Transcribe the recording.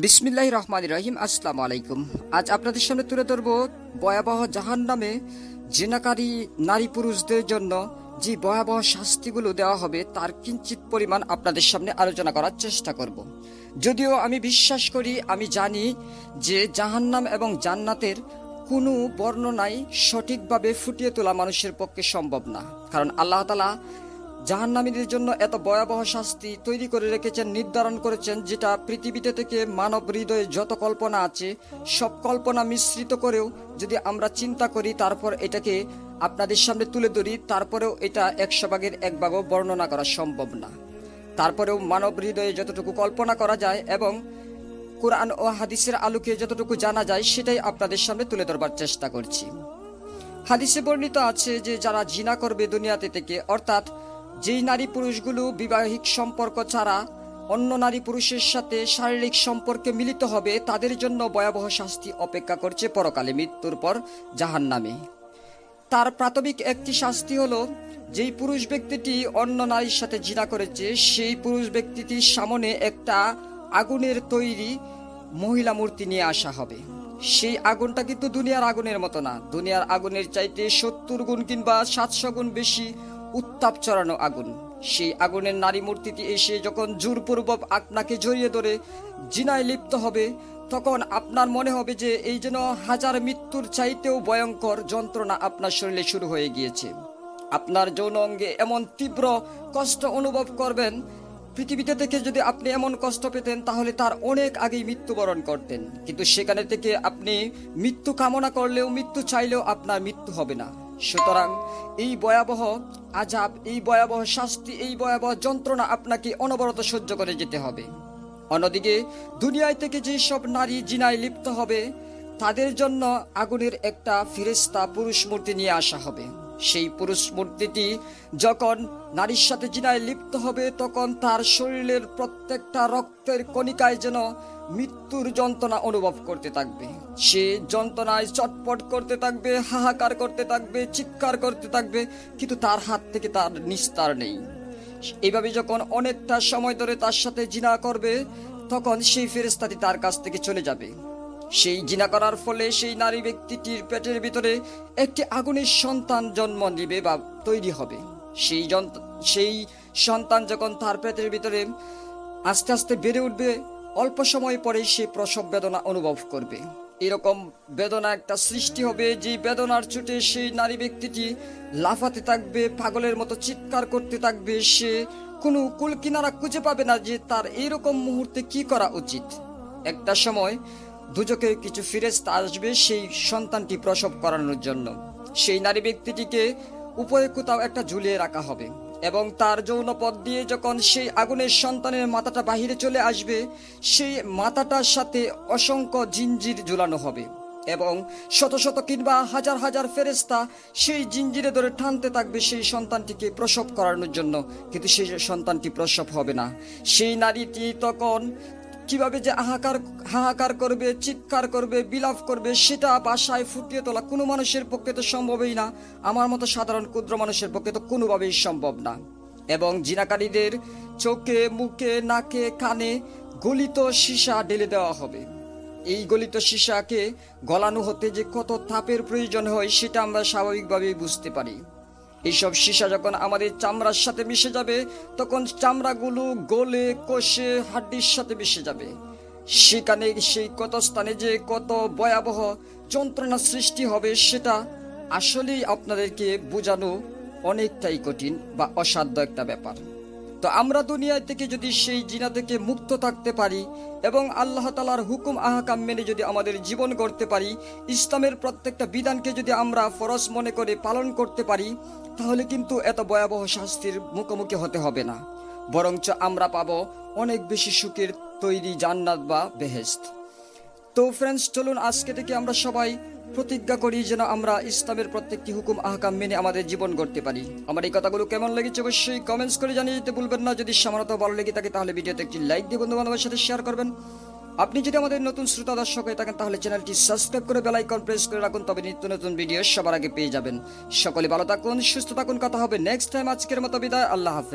বিসমিল্লাহ রহমান রহিম, আসসালামু আলাইকুম। আজ আপনাদের সামনে তুলে ধরব ভয়াবহ জাহান নামে জেনাকারী নারী পুরুষদের জন্য যে ভয়াবহ শাস্তিগুলো দেওয়া হবে, তার কিঞ্চিত পরিমাণ আপনাদের সামনে আলোচনা করার চেষ্টা করব। যদিও আমি বিশ্বাস করি, আমি জানি যে জাহান্নাম এবং জান্নাতের কোনো বর্ণনাই সঠিকভাবে ফুটিয়ে তোলা মানুষের পক্ষে সম্ভব না। কারণ আল্লাহ তালা জাহান্নামীদের জন্য এত ভয়াবহ শাস্তি তৈরি করে রেখেছেন, নির্ধারণ করেছেন, যেটা পৃথিবীতে থেকে মানব হৃদয়ে যত কল্পনা আছে, সব কল্পনা মিশ্রিত করেও যদি আমরা চিন্তা করি, তারপর এটাকে আপনাদের সামনে তুলে ধরি, তারপরেও এটা একশো ভাগের এক ভাগও বর্ণনা করা সম্ভব না। তারপরেও মানব হৃদয়ে যতটুকু কল্পনা করা যায় এবং কোরআন ও হাদিসের আলোকে যতটুকু জানা যায়, সেটাই আপনাদের সামনে তুলে ধরবার চেষ্টা করছি। হাদিসে বর্ণিত আছে যে, যারা জিনা করবে দুনিয়াতে থেকে, অর্থাৎ যেই নারী পুরুষগুলো বিবাহিক সম্পর্ক ছাড়া অন্য নারী পুরুষের সাথে শারীরিক সম্পর্কে মিলিত হবে, তাদের জন্য ভয়াবহ শাস্তি অপেক্ষা করছে পরকালে মৃত্যুর পর জাহান নামে তার প্রাথমিক একটি শাস্তি হলো, যেই পুরুষ ব্যক্তিটি অন্য নারীর সাথে জিনা করেছে, সেই পুরুষ ব্যক্তিটির সামনে একটা আগুনের তৈরি মহিলা মূর্তি নিয়ে আসা হবে। সেই আগুনটা কিন্তু দুনিয়ার আগুনের মতো না। দুনিয়ার আগুনের চাইতে সত্তর গুণ কিংবা সাতশো গুণ বেশি উত্তাপ চড়ানো আগুন। সেই আগুনের নারী মূর্তিটি এসে যখন জোরপূর্বক আপনাকে জড়িয়ে ধরে, জিনায় লিপ্ত হবে, তখন আপনার মনে হবে যে এই যেন হাজার মৃত্যুর চাইতেও ভয়ঙ্কর যন্ত্রণা আপনার শরীরে শুরু হয়ে গিয়েছে। আপনার যৌন অঙ্গে এমন তীব্র কষ্ট অনুভব করবেন, পৃথিবীতে থেকে যদি আপনি এমন কষ্ট পেতেন, তাহলে তার অনেক আগেই মৃত্যুবরণ করতেন। কিন্তু সেখানে থেকে আপনি মৃত্যু কামনা করলেও, মৃত্যু চাইলেও আপনার মৃত্যু হবে না। সুতরাং এই ভয়াবহ আজাব, এই ভয়াবহ শাস্তি, এই ভয়াবহ যন্ত্রণা আপনাকে অনবরত সহ্য করে যেতে হবে। অন্যদিকে, দুনিয়ায় থেকে যেসব নারী জিনায় লিপ্ত হবে, তাদের জন্য আগুনের একটা ফিরেস্তা পুরুষ মূর্তি নিয়ে আসা হবে। সেই পুরুষ মূর্তিটি যখন নারীর সাথে জিনায় লিপ্ত হবে, তখন তার শরীরের প্রত্যেকটা রক্তের কণিকায় যেন মৃত্যুর যন্ত্রণা অনুভব করতে থাকবে। সে যন্ত্রণায় চটপট করতে থাকবে, হাহাকার করতে থাকবে, চিৎকার করতে থাকবে, কিন্তু তার হাত থেকে তার নিস্তার নেই। এভাবে যখন অনেকটা সময় ধরে তার সাথে জিনা করবে, তখন সেই ফেরেস্তাটি তার কাছ থেকে চলে যাবে। সেই জিনা করার ফলে সেই নারী ব্যক্তিটির পেটের ভিতরে একটি আগুনের সন্তান জন্ম নিবে বা তৈরি হবে। সেই সেই সন্তান যখন তার পেটের ভিতরে আস্তে আস্তে বেড়ে উঠবে অল্প সময় পরেই সে প্রসব বেদনা অনুভব করবে। এরকম বেদনা একটা সৃষ্টি হবে, যে বেদনার চোটে সেই নারী ব্যক্তিটি লাফাতে থাকবে, পাগলের মতো চিৎকার করতে থাকবে, সে কোনো কুল কিনারা খুঁজে পাবে না যে তার এইরকম মুহূর্তে কি করা উচিত। একটা সময় দুজকে কিছু ফিরেস্তা আসবে সেই সন্তানটি প্রসব করানোর জন্য। সেই নারী ব্যক্তিটিকে উপরে কোথাও একটা ঝুলিয়ে রাখা হবে। এবং তার যৌন পথ দিয়ে যখন সেই আগুনের সন্তানের মাথাটা বাহিরে চলে আসবে, সেই মাথাটার সাথে অসংখ্য জিঞ্জির ঝুলানো হবে এবং শত শত কিংবা হাজার হাজার ফেরেস্তা সেই জিঞ্জিরে ধরে টানতে থাকবে সেই সন্তানটিকে প্রসব করানোর জন্য। কিন্তু সেই সন্তানটি প্রসব হবে না। সেই নারীটি তখন কীভাবে যে হাহাকার হাহাকার করবে, চিৎকার করবে, বিলাপ করবে, সেটা বাসায় ফুটিয়ে তোলা কোনো মানুষের পক্ষে তো সম্ভবই না। আমার মতো সাধারণ ক্ষুদ্র মানুষের পক্ষে তো কোনোভাবেই সম্ভব না। এবং জিনাকারীদের চোখে, মুখে, নাকে, কানে গলিত সীসা ঢেলে দেওয়া হবে। এই গলিত সীসাকে গলানো হতে যে কত তাপের প্রয়োজন হয়, সেটা আমরা স্বাভাবিকভাবেই বুঝতে পারি। এইসব সীসা যখন আমাদের চামড়ার সাথে মিশে যাবে, তখন চামড়াগুলো গলে, কষে, হাড্ডির সাথে মিশে যাবে। সেখানে সেই কত স্থানে যে কত ভয়াবহ যন্ত্রণা সৃষ্টি হবে, সেটা আসলেই আপনাদেরকে বোঝানো অনেকটাই কঠিন বা অসাধ্য একটা ব্যাপার। তো আমরা দুনিয়া থেকে যদি সেই জিনা থেকে মুক্ত থাকতে পারি এবং আল্লাহ তালার হুকুম আহকাম মেনে যদি আমাদের জীবন গড়তে পারি, ইসলামের প্রত্যেকটা বিধানকে যদি আমরা ফরজ মনে করে পালন করতে পারি, তাহলে কিন্তু এত ভয়াবহ শাস্তির মুখোমুখি হতে হবে না। বরঞ্চ আমরা পাবো অনেক বেশি সুখের তৈরি জান্নাত বা বেহেস্ত তো ফ্রেন্ডস চলুন আজকে থেকে আমরা সবাই প্রতিজ্ঞা করি যেন আমরা ইসলামের প্রত্যেকটি হুকুম, আহকাম মেনে আমাদের জীবন গড়তে পারি। আমার এই কথাগুলো কেমন লেগেছে অবশ্যই কমেন্টস করে জানিয়ে দিতে ভুলবেন না। যদি সামান্য ভালো লেগে থাকে, তাহলে ভিডিওতে একটি লাইক দিয়ে বন্ধু বান্ধবের সাথে শেয়ার করবেন। আপনি যদি আমাদের নতুন শ্রোতা, দর্শক হয়ে থাকেন, তাহলে চ্যানেলটি সাবস্ক্রাইব করে বেল আইকন প্রেস করে রাখুন, তবে নিত্য নতুন ভিডিও সবার আগে পেয়ে যাবেন। সকলে ভালো থাকুন, সুস্থ থাকুন, কথা হবে নেক্সট টাইম আজকের মতো বিদায়, আল্লাহ হাফেজ।